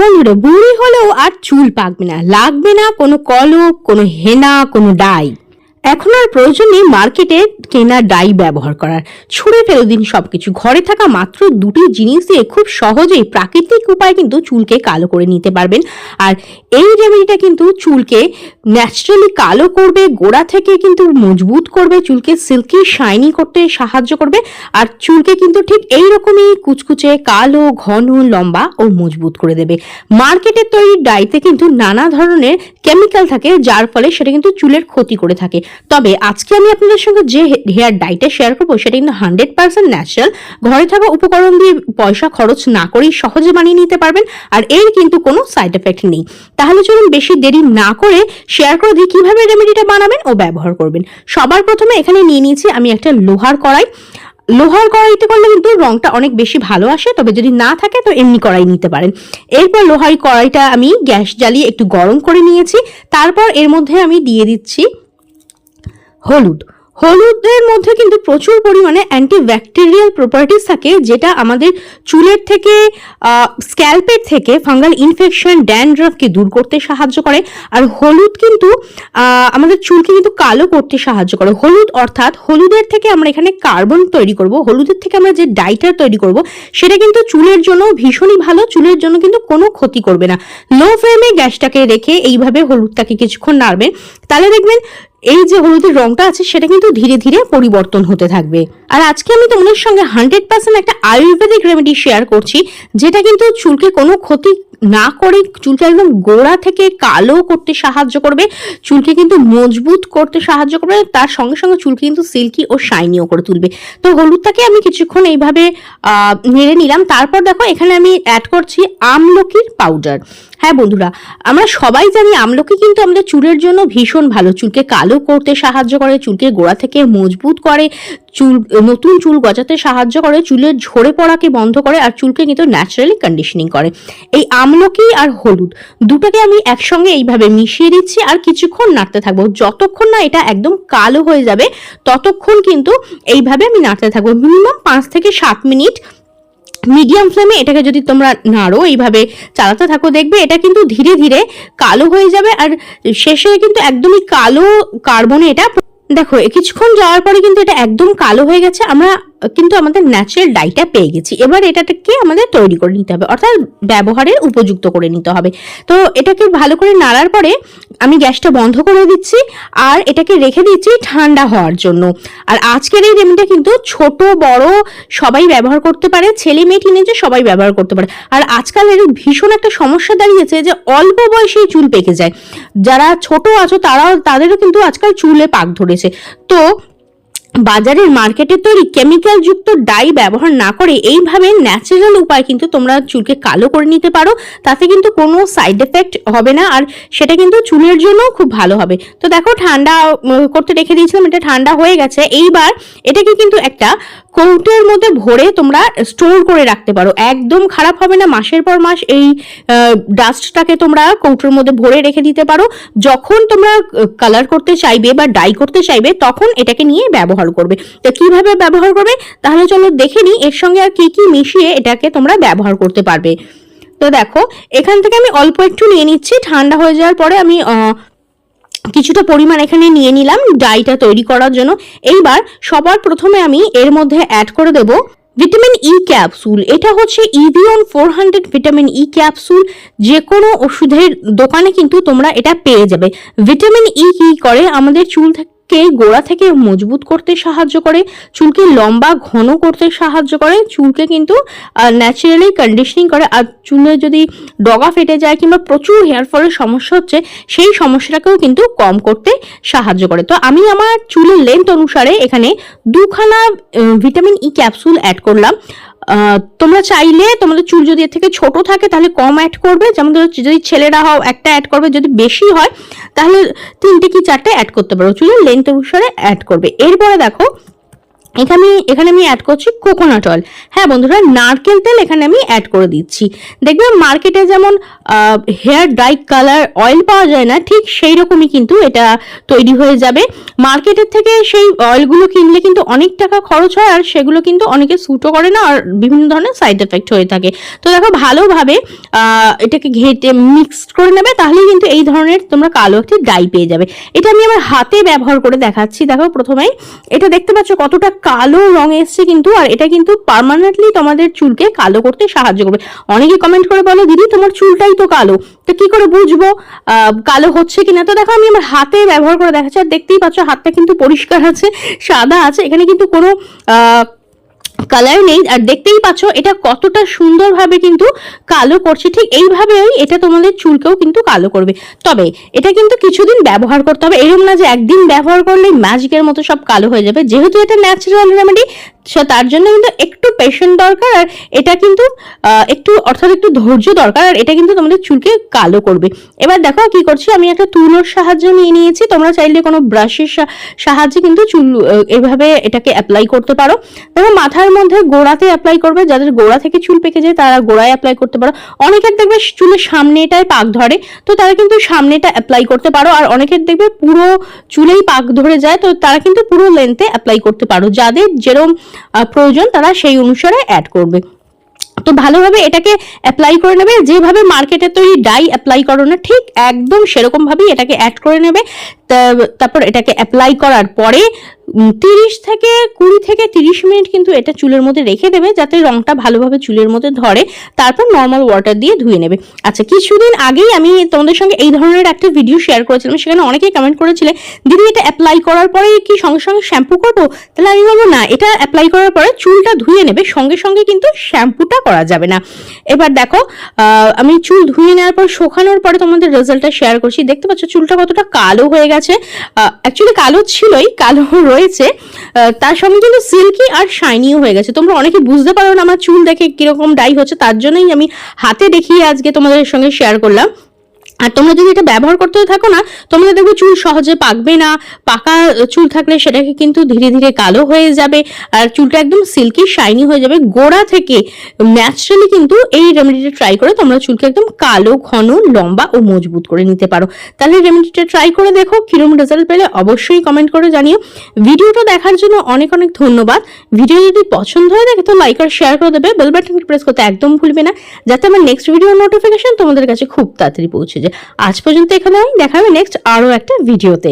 বন্ধুরা বুড়ি হলেও আর চুল পাকবে না, লাগবে না কোনো কলক কোনো হেনা, কোনো ডাই। এখন আর প্রয়োজন নেই মার্কেটে কেনা ডাই ব্যবহার করার। ছুঁড়ে ফেলে দিন সবকিছু। ঘরে থাকা মাত্র দুটি জিনিস দিয়ে খুব সহজেই প্রাকৃতিক উপায়ে কিন্তু চুলকে কালো করে নিতে পারবেন। আর এই রেমেডিটা কিন্তু চুলকে ন্যাচারালি কালো করবে, গোড়া থেকে কিন্তু মজবুত করবে, চুলকে সিল্কি শাইনি করতে সাহায্য করবে। আর চুলকে কিন্তু ঠিক এই রকমই কুচকুচে কালো, ঘন, লম্বা ও মজবুত করে দেবে। মার্কেটের তৈরি ডাইতে কিন্তু নানা ধরনের কেমিক্যাল থাকে, যার ফলে সেটা কিন্তু চুলের ক্ষতি করে থাকে। তবে আজকে আমি আপনাদের সঙ্গে যে হেয়ার ডাইটা শেয়ার করব, সেটা কিন্তু হান্ড্রেড পার্সেন্ট ন্যাচারাল ঘরে থাকা উপকরণ দিয়ে পয়সা খরচ না করেই সহজে বানিয়ে নিতে পারবেন, আর এর কিন্তু কোনো সাইড এফেক্ট নেই। তাহলে চলুন বেশি দেরি না করে শেয়ার করে দিই কীভাবে রেমেডিটা বানাবেন ও ব্যবহার করবেন। সবার প্রথমে এখানে নিয়ে নিয়েছি আমি একটা লোহার কড়াই। লোহার কড়াইতে করলে কিন্তু রংটা অনেক বেশি ভালো আসে, তবে যদি না থাকে তো এমনি কড়াই নিতে পারেন। এরপর লোহার কড়াইটা আমি গ্যাস জ্বালিয়ে একটু গরম করে নিয়েছি। তারপর এর মধ্যে আমি দিয়ে দিচ্ছি হলুদ। হলুদের মধ্যে কিন্তু প্রচুর পরিমাণে অ্যান্টিব্যাকটেরিয়াল প্রপার্টিস থাকে, যেটা আমাদের চুলের থেকে স্ক্যাল্পের থেকে ফাঙ্গাল ইনফেকশন ড্যান্ড্রাফকে দূর করতে সাহায্য করে। আর হলুদ কিন্তু আমাদের চুলকে কিন্তু কালো করতে সাহায্য করে। হলুদ অর্থাৎ হলুদের থেকে আমরা এখানে কার্বন তৈরি করব, হলুদের থেকে আমরা যে ডাইটার তৈরি করব, সেটা কিন্তু চুলের জন্য ভীষণই ভালো, চুলের জন্য কিন্তু কোনো ক্ষতি করবে না। লো ফ্লেমে গ্যাসটাকে রেখে এইভাবে হলুদটাকে কিছুক্ষণ নাড়বেন তাহলে দেখবেন এই যে হলুদের রংটা আছে, সেটা কিন্তু ধীরে ধীরে পরিবর্তন হতে থাকবে। আর আজকে আমি তোমাদের সঙ্গে হান্ড্রেড পার্সেন্ট একটা আয়ুর্বেদিক রেমেডি শেয়ার করছি, যেটা কিন্তু চুলকে কোনো ক্ষতি না করে, চুলকে একদম গোড়া থেকে কালো করতে সাহায্য করবে, চুলকে কিন্তু মজবুত করতে সাহায্য করবে তার সঙ্গে সঙ্গে চুলকে কিন্তু সিল্কি ও শাইনিও করে তুলবে। তো হলুদটাকে আমি কিছুক্ষণ এইভাবে নেড়ে নিলাম। তারপর দেখো এখানে আমি অ্যাড করছি আমলকির পাউডার হ্যাঁ বন্ধুরা, আমরা সবাই জানি আমলকি কিন্তু আমাদের চুলের জন্য ভীষণ ভালো। চুলকে কালো করতে সাহায্য করে, চুলকে গোড়া থেকে মজবুত করে, চুল, নতুন চুল গজাতে সাহায্য করে, চুলের ঝরে পড়াকে বন্ধ করে আর চুলকে কিন্তু ন্যাচারালি কন্ডিশনিং করে। এই আমলকি আর হলুদ দুটোকে আমি একসঙ্গে এইভাবে মিশিয়ে দিচ্ছি আর কিছুক্ষণ নাড়তে থাকব। যতক্ষণ না এটা একদম কালো হয়ে যাবে, ততক্ষণ কিন্তু এইভাবে আমি নাড়তে থাকব। মিনিমাম পাঁচ থেকে সাত মিনিট মিডিয়াম ফ্লেমে এটাকে যদি তোমরা নাড়ো, এইভাবে চালাতে থাকো, দেখবে এটা কিন্তু ধীরে ধীরে কালো হয়ে যাবে আর শেষে কিন্তু একদমই কালো কার্বনে এটা দেখো, কিছুক্ষণ যাওয়ার পরে কিন্তু এটা একদম কালো হয়ে গেছে। আমরা কিন্তু আমাদের ন্যাচারাল ডাইটা পেয়ে গেছি। এবার এটাকে আমাদের তৈরি করে নিতে হবে, অর্থাৎ ব্যবহারের উপযুক্ত করে নিতে হবে। তো এটাকে ভালো করে নাড়ার পরে আমি গ্যাসটা বন্ধ করে দিচ্ছি আর এটাকে রেখে দিচ্ছি ঠান্ডা হওয়ার জন্য। আর আজকের এই রেমেডিটা কিন্তু ছোট, বড় সবাই ব্যবহার করতে পারে, ছেলে মেয়ে টিনেজে সবাই ব্যবহার করতে পারে। আর আজকাল এর ভীষণ একটা সমস্যা দাঁড়িয়েছে যে অল্প বয়সেই চুল পেকে যায়। যারা ছোট আছো তারাও, তাদেরও কিন্তু আজকাল চুলে পাক ধরেছে। তো বাজারের মার্কেটে তৈরি কেমিক্যাল যুক্ত ডাই ব্যবহার না করে এইভাবে ন্যাচারাল উপায় কিন্তু তোমরা চুলকে কালো করে নিতে পারো। তাতে কিন্তু কোনো সাইড এফেক্ট হবে না আর সেটা কিন্তু চুলের জন্য খুব ভালো হবে। তো দেখো ঠান্ডা করতে রেখে দিয়েছিলাম, এটা ঠান্ডা হয়ে গেছে। এইবার এটাকে কিন্তু একটা কৌটোর মধ্যে ভরে তোমরা স্টোর করে রাখতে পারো। একদম খারাপ হবে না, মাসের পর মাস এই ডাস্টটাকে তোমরা কৌটোর মধ্যে ভরে রেখে দিতে পারো। যখন তোমরা কালার করতে চাইবে বা ডাই করতে চাইবে, তখন এটাকে নিয়ে ব্যবহার করবে। তো কীভাবে ব্যবহার করবে? তাহলে চলো দেখে নিই এর সঙ্গে আর কি কি মিশিয়ে এটাকে তোমরা ব্যবহার করতে পারবে। তো দেখো, এখান থেকে আমি অল্প একটু নিয়ে নিচ্ছি। ঠান্ডা হয়ে যাওয়ার পরে আমি কিছুটা পরিমাণ এখানে নিয়ে নিলাম ডাইটা তৈরি করার জন্য। এইবার সবার প্রথমে আমি এর মধ্যে অ্যাড করে দেব ভিটামিন ই ক্যাপসুল এটা হচ্ছে Evion four hundred vitamin E capsule যে কোনো ওষুধের দোকানে কিন্তু তোমরা এটা পেয়ে যাবে। ভিটামিন ই কি করে? আমাদের চুল থেকে গোড়া থেকে মজবুত করতে সাহায্য করে, চুলকে লম্বা, ঘন করতে সাহায্য করে, চুলকে কিন্তু ন্যাচারালি কন্ডিশনিং করে, আর চুলে যদি ডগা ফেটে যায় কিংবা প্রচুর হেয়ার ফলের সমস্যা হচ্ছে, সেই সমস্যাটাকেও কিন্তু কম করতে সাহায্য করে। তো আমি আমার চুলের লেন্থ অনুসারে এখানে দুখানা ভিটামিন ই ক্যাপসুল অ্যাড করলাম। তোমরা চাইলে, তোমাদের চুল যদি এর থেকে ছোট থাকে, তাহলে কম অ্যাড করবে। যেমন ধরো, যদি ছেলেরা হও একটা অ্যাড করবে, যদি বেশি হয়, তাহলে তিনটে কি চারটে অ্যাড করতে পারো। চুলের লেন্থ অনুসারে অ্যাড করবে। এরপরে দেখো এখানে এখানে আমি অ্যাড করছি কোকোনাট অয়েল হ্যাঁ বন্ধুরা, নারকেল তেল এখানে আমি অ্যাড করে দিচ্ছি। দেখবে মার্কেটে যেমন হেয়ার ড্রাই কালার অয়েল পাওয়া যায় না, ঠিক সেই রকমই কিন্তু এটা তৈরি হয়ে যাবে। মার্কেটের থেকে সেই অয়েলগুলো কিনলে কিন্তু অনেক টাকা খরচ হয়, আর সেগুলো কিন্তু অনেকে স্যুটও করে না, আর বিভিন্ন ধরনের সাইড এফেক্ট হয়ে থাকে। তো দেখো ভালোভাবে এটাকে ঘেঁটে মিক্সড করে নেবে, তাহলেই কিন্তু এই ধরনের তোমরা কালো একটি ডাই পেয়ে যাবে। এটা আমি আমার হাতে ব্যবহার করে দেখাচ্ছি। দেখো প্রথমেই, এটা দেখতে পাচ্ছ কতটা কালো রং এসছে কিন্তু, আর এটা কিন্তু পারমানেন্টলি তোমাদের চুলকে কালো করতে সাহায্য করবে। অনেকে কমেন্ট করে বলো, দিদি, তোমার চুলটাই তো কালো। তো কি করে বুঝব কালো হচ্ছে কিনা? তো দেখো, আমি আমার হাতে ব্যবহার করে দেখাচ্ছি, আর দেখতেই পাচ্ছ হাতটা কিন্তু পরিষ্কার আছে, সাদা আছে। এখানে কিন্তু কোনো কালার নেই, আর দেখতেই পাচ্ছ এটা কতটা সুন্দরভাবে কিন্তু কালো করছে। ঠিক এইভাবেই এটা তোমাদের চুলকেও কিন্তু কালো করবে। তবে এটা কিন্তু কিছুদিন ব্যবহার করতে হবে। এরকম না যে একদিন ব্যবহার করলেই ম্যাজিকের মতো সব কালো হয়ে যাবে। যেহেতু এটা ন্যাচারাল রেমেডি সে তার জন্য কিন্তু একটু পেশেন্ট দরকার আর এটা কিন্তু একটু, অর্থাৎ একটু ধৈর্য দরকার আর এটা কিন্তু তোমাদের চুলকে কালো করবে। এবার দেখো কি করছি, আমি একটা তুলোর সাহায্য নিয়ে নিয়েছি। তোমরা চাইলে কোনো ব্রাশের সাহায্যে কিন্তু চুল এভাবে এটাকে অ্যাপ্লাই করতে পারো। দেখো মাথার মধ্যে গোড়াতে অ্যাপ্লাই করবে, যাদের গোড়া থেকে চুল পেকে যায় তারা গোড়ায় অ্যাপ্লাই করতে পারো। অনেকের দেখবে চুলের সামনেটায় পাক ধরে, তো তারা কিন্তু সামনেটা অ্যাপ্লাই করতে পারো। আর অনেকের দেখবে পুরো চুলেই পাক ধরে যায়, তো তারা কিন্তু পুরো লেন্থে অ্যাপ্লাই করতে পারো। যাদের যেরকম প্রয়োজন, তারা সেই অনুসারে অ্যাড করবে। তো ভালোভাবে এটাকে অ্যাপ্লাই করে নেবে। যেভাবে মার্কেটে তৈরি ডাই অ্যাপ্লাই করো না, ঠিক একদম সেরকমভাবেই এটাকে অ্যাড করে নেবে। তারপর এটাকে অ্যাপ্লাই করার পরে তিরিশ থেকে কুড়ি থেকে তিরিশ মিনিট কিন্তু এটা চুলের মধ্যে রেখে দেবে, যাতে রংটা ভালোভাবে চুলের মধ্যে ধরে, তারপর নর্মাল ওয়াটার দিয়ে ধুয়ে নেবে। আচ্ছা কিছুদিন আগেই আমি তোমাদের সঙ্গে এই ধরনের একটা ভিডিও শেয়ার করেছিলাম, সেখানে অনেকেই কমেন্ট করেছিলে, দিদি, এটা অ্যাপ্লাই করার পরে কি সঙ্গে সঙ্গে শ্যাম্পু করব? তাহলে আমি বলব, না, এটা অ্যাপ্লাই করার পরে চুলটা ধুয়ে নেবে, সঙ্গে সঙ্গে কিন্তু শ্যাম্পুটা করা যাবে না। এবার দেখো আমি চুল ধুয়ে নেওয়ার পর, শোকানোর পরে তোমাদের রেজাল্টটা শেয়ার করছি। দেখতে পাচ্ছ, চুলটা কতটা কালো হয়ে গেছে। অ্যাকচুয়ালি কালো ছিলই, কালো রয়েছে আহ, তার সঙ্গে কিন্তু সিল্কি আর শাইনিও হয়ে গেছে। তোমরা অনেকে বুঝতে পারো না আমার চুল দেখে কীরকম ডাই হচ্ছে তার জন্যই আমি হাতে দেখিয়ে আজকে তোমাদের সঙ্গে শেয়ার করলাম। আর তোমরা যদি এটা ব্যবহার করতে থাকো না, তোমরা দেখবে চুল সহজে পাকবে না। পাকা চুল থাকলে সেটাকে কিন্তু ধীরে ধীরে কালো হয়ে যাবে আর চুলটা একদম সিল্কি শাইনি হয়ে যাবে। গোড়া থেকে ন্যাচারালি কিন্তু এই রেমেডিটা ট্রাই করে তোমরা চুলকে একদম কালো, ঘন, লম্বা ও মজবুত করে নিতে পারো। তাহলে রেমেডিটা ট্রাই করে দেখো কিরম রেজাল্ট পেলে অবশ্যই কমেন্ট করে জানিও। ভিডিওটা দেখার জন্য অনেক অনেক ধন্যবাদ। ভিডিও যদি পছন্দ হয় থাকে তো লাইক আর শেয়ার করে দেবে। বেল বাটনটি প্রেস করতে একদম ভুলবে না, যাতে আমার নেক্সট ভিডিও নোটিফিকেশন তোমাদের কাছে খুব তাড়াতাড়ি পৌঁছে যায়। আজ পর্যন্ত এখানে দেখা হবে নেক্সট আরও একটা ভিডিওতে।